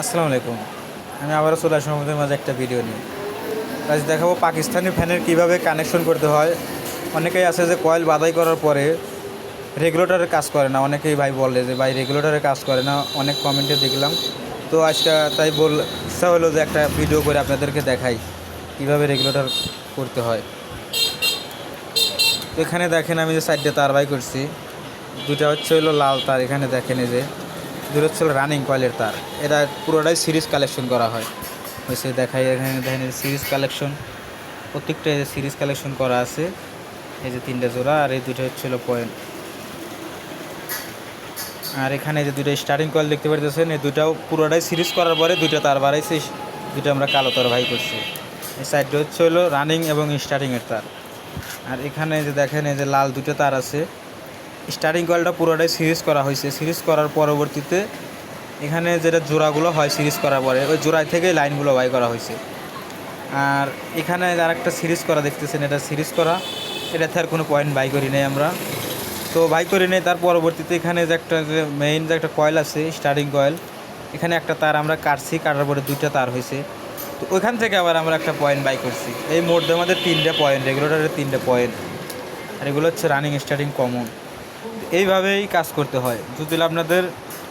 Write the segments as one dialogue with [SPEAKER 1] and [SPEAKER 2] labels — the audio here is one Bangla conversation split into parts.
[SPEAKER 1] আসসালামু আলাইকুম। আমি আবারও চলে আসলাম আমাদের মাঝে একটা ভিডিও নিয়ে। আজ দেখাবো পাকিস্তানি ফ্যানের কীভাবে কানেকশন করতে হয়। অনেকেই আছে যে কয়েল বাদাই করার পরে রেগুলেটরের কাজ করে না। অনেকেই ভাই বলে যে, ভাই রেগুলেটরের কাজ করে না। অনেক কমেন্টে দেখলাম। তো আজকে তাই বল, ইচ্ছা হলো যে একটা ভিডিও করে আপনাদেরকে দেখাই কীভাবে রেগুলেটর করতে হয়। তো এখানে দেখেন আমি যে সাইডে তার বাই করছি। দুটা হচ্ছে হলো লাল তার, এখানে দেখেন এই যে। দুটো হচ্ছে রানিং কয়েলের তার। এটা পুরোটাই সিরিজ কালেকশন করা হয়। হয়েছে দেখাই, এখানে দেখেন সিরিজ কালেকশন। প্রত্যেকটা সিরিজ কালেকশন করা আছে। এই যে তিনটে জোড়া আর এই দুটো হচ্ছে পয়েন্ট। আর এখানে যে দুটো স্টার্টিং কয়েল দেখতে পারতেছেন, এই দুটাও পুরোটাই সিরিজ করার পরে দুটো তার বাড়াইছে দুটো আমরা কালো তার ভাই করছি। এই সাইডটা হচ্ছে হলো রানিং এবং স্টার্টিংয়ের তার। আর এখানে যে দেখেন, এই যে লাল দুটো তার আছে। স্টার্টিং কয়েলটা পুরোটাই সিরিজ করা হয়েছে। সিরিজ করার পরবর্তীতে এখানে যেটা জোড়াগুলো হয় সিরিজ করার পরে, ওই জোড়ায় থেকে লাইনগুলো বাই করা হয়েছে। আর এখানে আর একটা সিরিজ করা দেখতেছেন, এটা সিরিজ করা। এটাতে আর কোনো পয়েন্ট বাই করি নাই আমরা। তো বাই করি নাই, তার পরবর্তীতে এখানে যে একটা যে মেইন যে একটা কয়েল আছে স্টার্টিং কয়েল এখানে একটা তার আমরা কাটছি, কাটার পরে দুইটা তার হয়েছে। তো ওইখান থেকে আবার আমরা একটা পয়েন্ট বাই করছি। এই মোট আমাদের তিনটে পয়েন্ট রেগুলেটারের তিনটে পয়েন্ট আর এগুলো হচ্ছে রানিং স্টার্টিং কমন এইভাবেই কাজ করতে হয়। যদি আপনাদের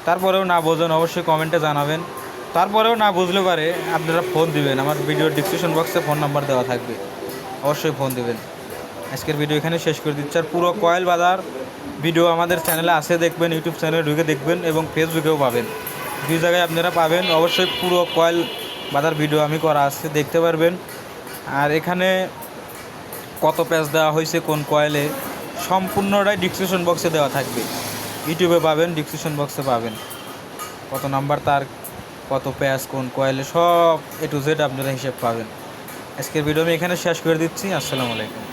[SPEAKER 1] তারপরেও না বোঝেন, অবশ্যই কমেন্টে জানাবেন। তারপরেও না বুঝলে পারে আপনারা ফোন দিবেন। আমার ভিডিওর ডিসক্রিপশন বক্সে ফোন নাম্বার দেওয়া থাকবে। অবশ্যই ফোন দিবেন। আজকের ভিডিও এখানে শেষ করে দিচ্ছি। আর পুরো কয়েল বাজার ভিডিও আমাদের চ্যানেলে আছে, দেখবেন ইউটিউব চ্যানেলে ঢুকে দেখবেন এবং ফেসবুকেও পাবেন। দুই জায়গায় আপনারা পাবেন। অবশ্যই পুরো কয়েল বাজার ভিডিও আমি করা আছে, দেখতে পারবেন। আর এখানে কত প্যাচ দেওয়া হয়েছে কোন কয়েলে? সম্পূর্ণটাই ডিসক্রিপশন বক্সে দেওয়া থাকবে। ইউটিউবে পাবেন ডিসক্রিপশন বক্সে পাবেন। কত নাম্বার তার, কত প্যাচ কোন কয়েলে সব এ টু জেড আপনারা হিসেব পাবেন। আজকের ভিডিও আমি এখানে শেষ করে দিচ্ছি, আসসালামু আলাইকুম।